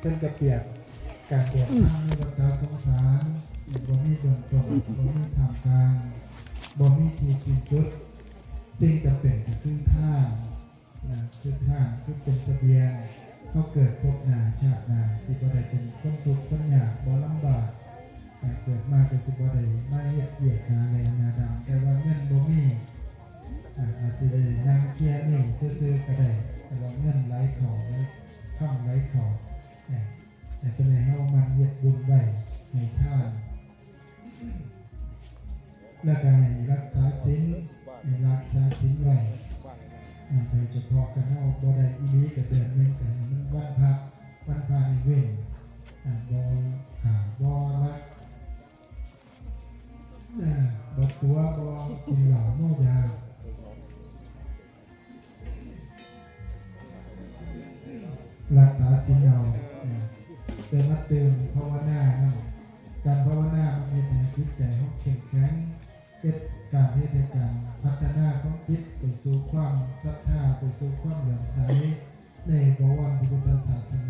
เป็นกระเปียกการเปลี่ยนทางในวัฏสงสารบ่มีเบื้องต้นบ่มีทางกลางบ่มีที่สิ้นสุดสิ่งจำเป็นก็คือท่านะคือท่าคือเป็นเสบียงเขาเกิดพบนาชาตินาสิบ่ได้เป็นคนทุกข์คนยากบ่ลำบากแต่เกิดมาก็สิบ่ได้มาเฮ็ดเวียกหาแลนาดำแต่ว่าเงินบ่มีอาจจะได้นั่งเคลียร์นี่ซื้อๆก็ได้แต่ว่าเงินไหลของข้ามไหลของ แต่เป็นไงเฮามันเย็ดบุญไว้ในท่าแล้วก็ให้รักษาศีลให้รักษาศีลไว้โดยเฉพาะกันเฮาบ่ได้อีหลีก็เดือนหนึงก็ให้มันวันพระวันพระนี่เว้นบ่ขาบ่รักอ่าบ่ตัวบ่กินเหล้าเมายารักษาสิ่งเรา เติมมาเติมภาวนาครับการภาวนามันเป็นให้จิตใจของเข้มแข็งเกิดการที่ในการพัฒนาของคิดไปสู่ความศรัทธาไปสู่ความเหลื่อมใสในบวรพระพุทธศาสนา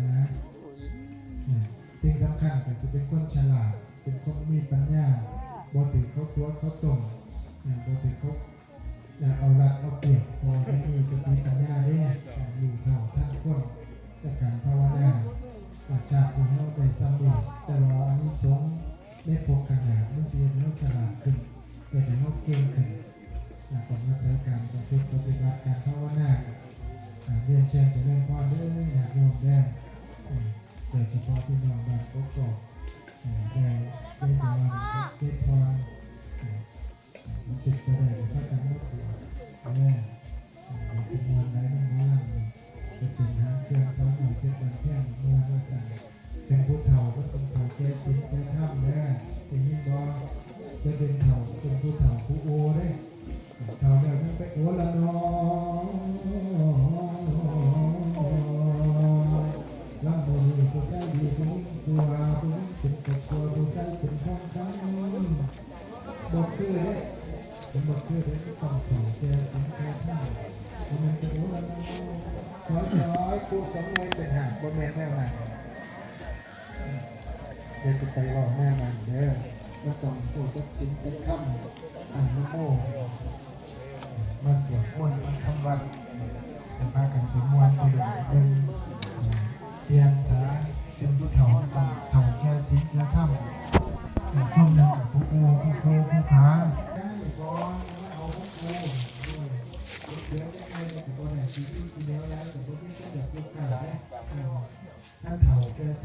ครูสองเลยเป็นหางบ่แม่นแม่มันเดี๋ยวจะไปรอแม่มันเด้อแล้วต้องพูดจะกินเป็นคำอ่านโม่มาสวดมนต์มาทำวัดจะพากันสวดมนต์ไปเป็นเรียนสาเป็นผู้เฒ่าต้องเฒ่าแค่สิบและถ้ำส้ม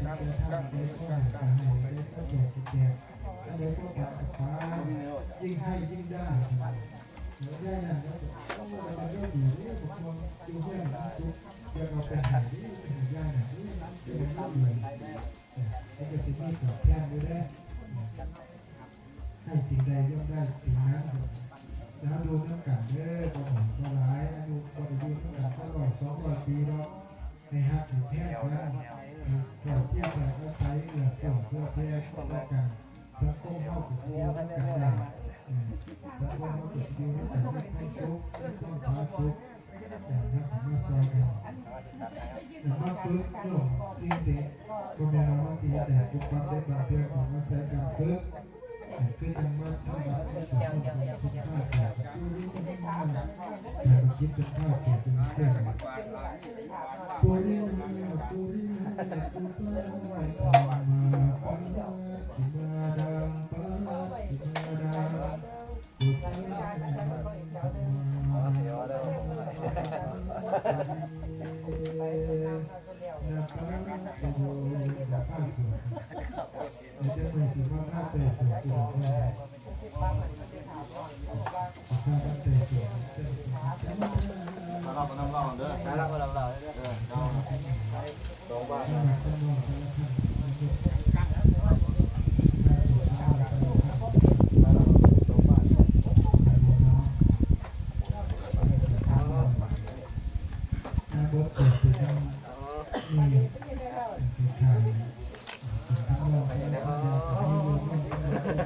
ยิ่งให้ยิ่งได้เดี๋ยวได้นะก็เราเรื่องดีเรื่องของจริงเรื่องทุกเดี๋ยวเราเป็นหายที่เป็นย่าหายที่เป็นเรื่องดีไอ้เจ้าสิ่งที่ตอบแทนด้วยได้ให้สิ่งใดย่อมได้สิ่งนั้นแล้วดูน้ำกันเด้อบ่หอมบ่ร้ายดูยูน้ำกันตลอดสองร้อยปีหรอกในฮักในแท้กัน เกี่ยวเทียบกันก็ใช้เหลือเกี่ยวเพื่อแท้ก็กันสังคมเฮาคือเดียวกันได้สังคมเฮาคือเดียวกันไม่ให้ทุกข์ไม่ต้องพาทุกอย่างนั้มาซอยกันแต่มาฝึกจบสิ่งที่ก็ม่นว่าที่แต่ทุกความได้บาดเจ็บของมาใช้กันฝึกคือทำมาทำแบบที่สองคนทุกข้าแก่ดูรู้ก็ไม่มาแต่มาคิดเป็นข้าก ของแม่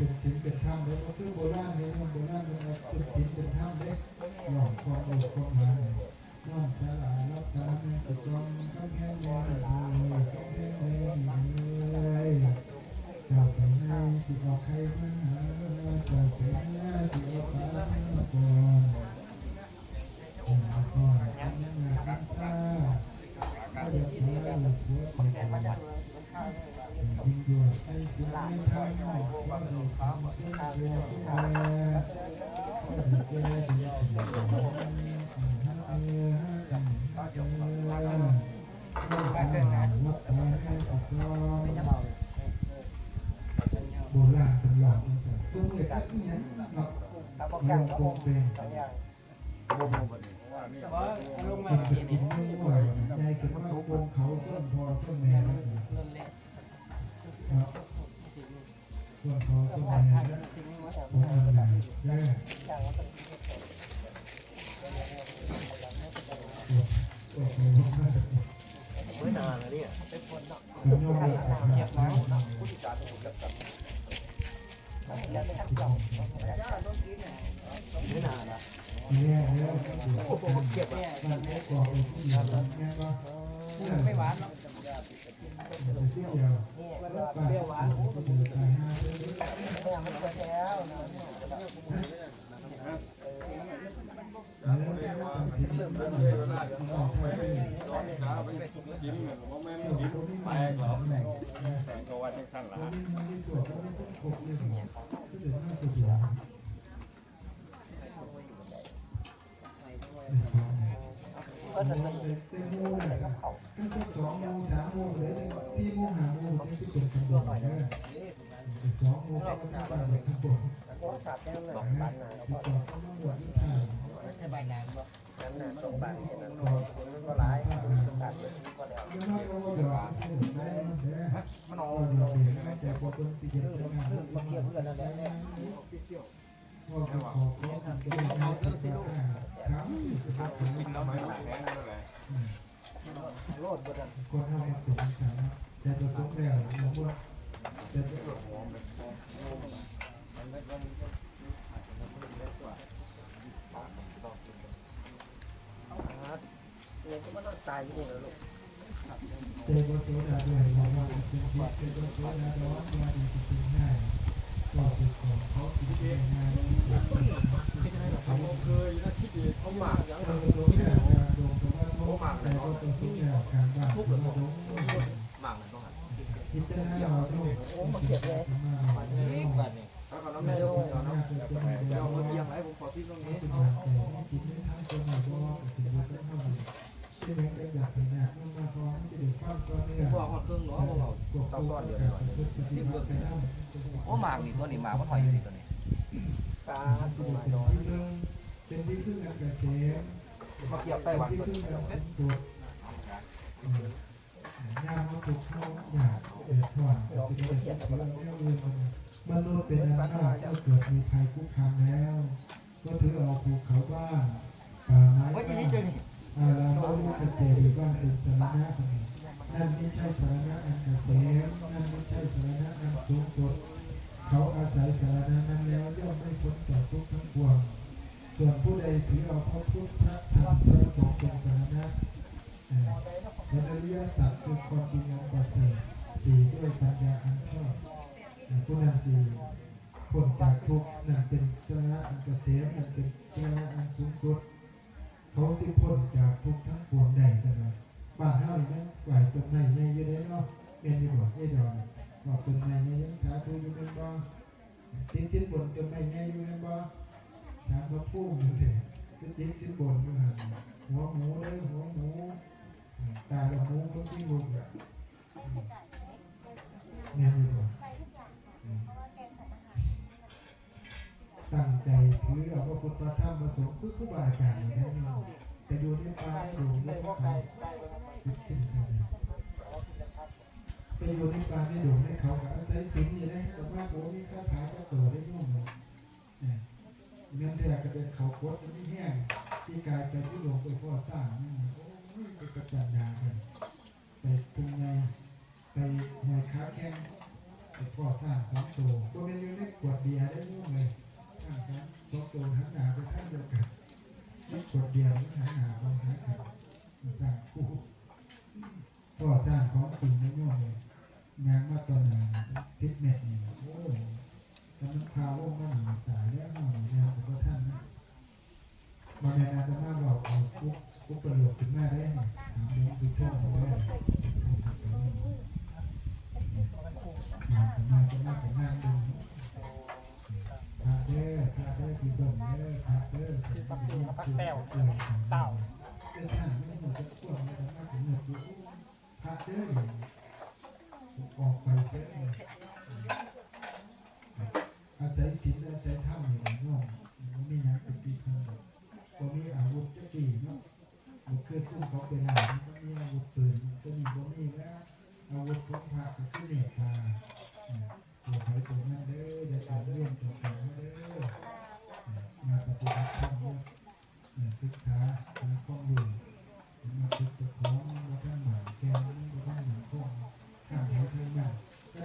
เป็นชิ้นเป็นถ้ำเลยก็คือโบราณเนี่ยโบราณมันเป็นชิ้นเป็นถ้ำเลยหลอกกองอยู่กองน้ำน้องสลายรับตาเนี่ยติดกองต้องแห้งเลยต้องแห้งเลยจ้าไปหนสิออกใครมันหาเจ้าไปหนสิออกใครมาก่อนยังยังยังตาก็เดี๋ยวเธอหัวเสียไปยิงไอ้สิ่งไม่ทำให้ก็ดูความเชื่อเชื่อเชื่อก็ดูแกดีดีฮัลโหลฮัลโหลฮัลโหลฮัลโหลวัดแท้ให้ถูกต้องโบราณตำราตัวเล็กนี่นะหลับลงโปงเป็นลงมามันเมื่อเป็กี้นนี่มั่วใจ เกิดว่าโกงเขาต้นพอต้นแม่แล้ว เงินเล็ก ครับต้นพอต้นแม่แล้วผมทำงานแย่ตัวโตมาก ไม่นานแล้วเนี่ย ผมยอมรับเก็บน้ำ ไม่นานนะ แย่แล้วเก็บเนี่ยมันไม่ก่อเป็นผู้หญิงแม่ก็ ไม่หวานหรอกเที่ยวเปรี้ยวหวานก็ถือไปห้าเรื่องแล้วที่มันมันออกไป ร้อนจ้าไปกินเหมือนว่าแม่นกินแตกเหรอแตกก็ว่าจังสั้นละ ก็จะเป็นเต้นมูเลยครับก็จะสองโมงสามโมงเลยสี่โมงห้าโมงเป็นที่เป็นขบวนเลยสองโมงก็จะเป็นข คนทำมาสุดสามแต่ตัวต้องแล้วเราว่าแต่ตัวเนี่ยก็มันต้องตายอยู่แล้วลูกเจ้าตัวตัวดาด้วยเราว่าเป็นที่เตัวตัวดาร้อนว่าดีจริงง่ายก็เป็นของเขาติดง่ายที่สุดเขาเคยนะที่ดีเขาหมากอย่างากมันต้องหันคิดจะให้เราต้องโอ้มาเก็บเลยมาเล็กกว่านี่ถ้าเขาน้ำแม่ดูเขาน้ำเป็นตัวยวมาเยี่ยมไรผมขอที่ตรงนี้เป็นอย่างแต่คิดไม่ทั้งตัวไหนก็เป็นตัวเท่านั้นที่มันเป็นอย่างเป็นอย่างมันมาพร้อมจะเดือดร้อนตัวเนี่ยพวกครื่องเนาะพวกเราเต้าก้อนเดียวเลยที่เบิกไปแล้โอ้หมากนี่ตัวนี้หมากว่าถอยอยู่นี่ตัวนี้ตาตัวที่เรื่องเป็นที่พึ่งอันเกษมมาเกี่ยวไต้หวันตัวนึงนี้ อันเป็นตัวงามาถูกเข้าอยากเดือดร้อนเป็นเรื่องที่เราเรื่องมันมนุษย์เป็นอันมากก็เกิดมีภัยคุกคามแล้ว ก็ถือเอาภูเขาบ้านป่าไม้บ้านนี่เจอนี่อาราโมลุกเจดีบ้านเป็นสาระนั่นไม่ใช่สาระอันเกษมนั่นไม่ใช่สาระอันสูงสุดเขาอาศัยสาระนั้นแล้วย่อมไม่พ้นจากทุกข์ทั้งปวงส่วนผู้ใดถือเอาพระพุทธพระธรรมพระสงฆ์เป็นสารณะเอ่อ เป็นอริยสัจคือความจริงอันประเสริฐสี่ด้วยปัญญาอันชอบผู้นั้นสี่พ้นจากทุกข์นั่นเป็นสารณะอันเกษมนั่นเป็นสารณะอันสูงสุดเขาที่พ้นจากทุกข์ทั้งปวงได้จังเลยบ้านเฮานี่ไหวต้นไม้ใหญ่อยู่ได้เนาะแม่นอยู่บ่ไอ้ดอกบอกต้นไม้ใหญ่ยังสาธุอยู่นั่นบ่ติดติดบนต้นไม้ใหญ่อยู่นั่นบ่ถามว่าปู่อยู่เด้ติดติดติดบนอยู่หันหัวหมูเด้อหัวหมู การละมุ้งที่มุมแบบนี่ดีกว่าตั้งใจคือเอาพระพุทธระธรรมพสมฆ์คือครูบายการย์อย่างนี้จะอยู่ในป่าอยู่ในพวเขาจะอยู่ในป่าในอยู่ในเขาอาศัยถิ่นอย่างนสภาพโอ้ยคาถาก็ตัวได้ยุ่งเนื่อแท้ก็เป็นเขาโคตรไม่แห้งที่กลายเป็นที่หลงไปพ่อสร้างนี่ ไปประจันดากันไปตึงแม่ไปหัวขาแข้งไปพ่อท่าสองตก็เป็นอยู่ในขวดเบียร์ได้ร่วมเลยท่าสององตัวหันหนาไปท่าเดียวกันไม่วดเบียร์ไม่หันหนาบางหันหนาตางคู่พ่อท่าของจริงได้ร่วมเลยงานมาตอนหนาทิศเม็นี่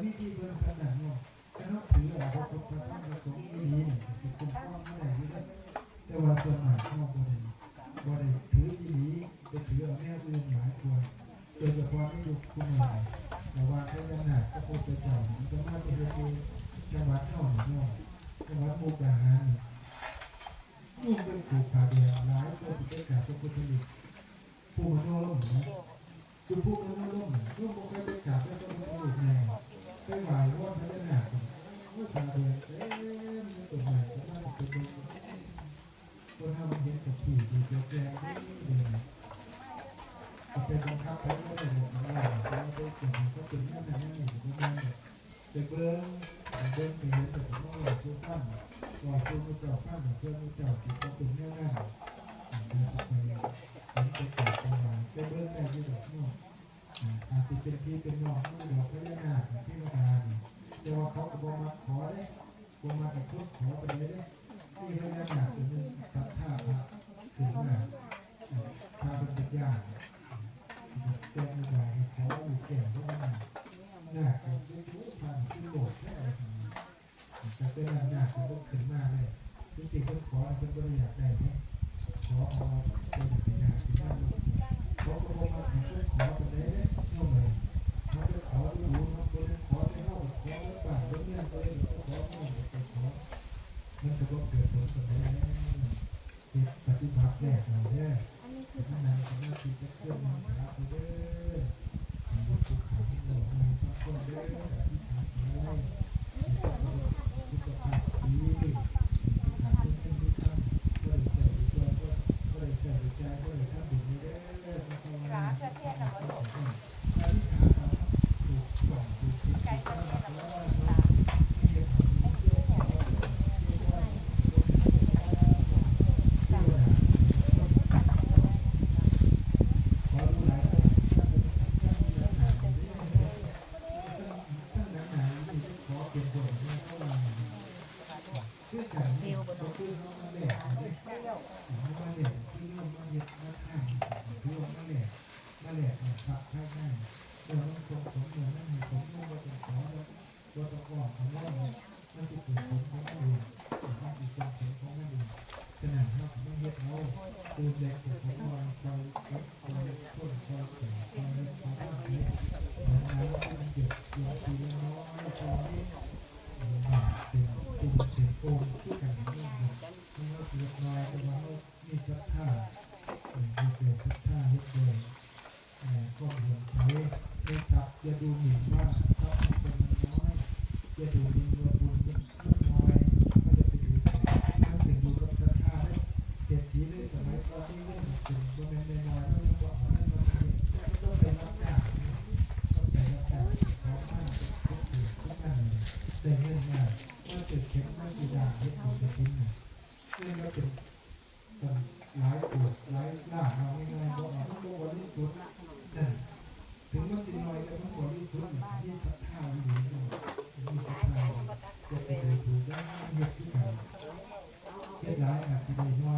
วิธีเบื้องต้นเนาะจะนับถือหลัพรประสงค์ดีเป็นอไม่ได้แต่ว่าตัวนมาก ข้าหมูเพื่อมูเจ้กินก็คุณแม่แม่เป็นสุขเลยเป็นเป็นางกันมาเป็นเรื่องแรกที่เราพูดอาติเป็นพี่เป็นน้องที่เราพระยนาที่มาทานแต่าเขาก็บอกมาขอได้บอกมาแต่ทุกขอไปเลย จนหลายปวดหลาหน้าเราไม่ง่ายเพราต้องบริสุทธิ์ถึงมันจหน่อยแต่มันบริสุทนที่ศรัทธาอยู่ที่ศรัทธาจะไปถูกได้เหตุที่กันเกิด้อาจจะได้น้อ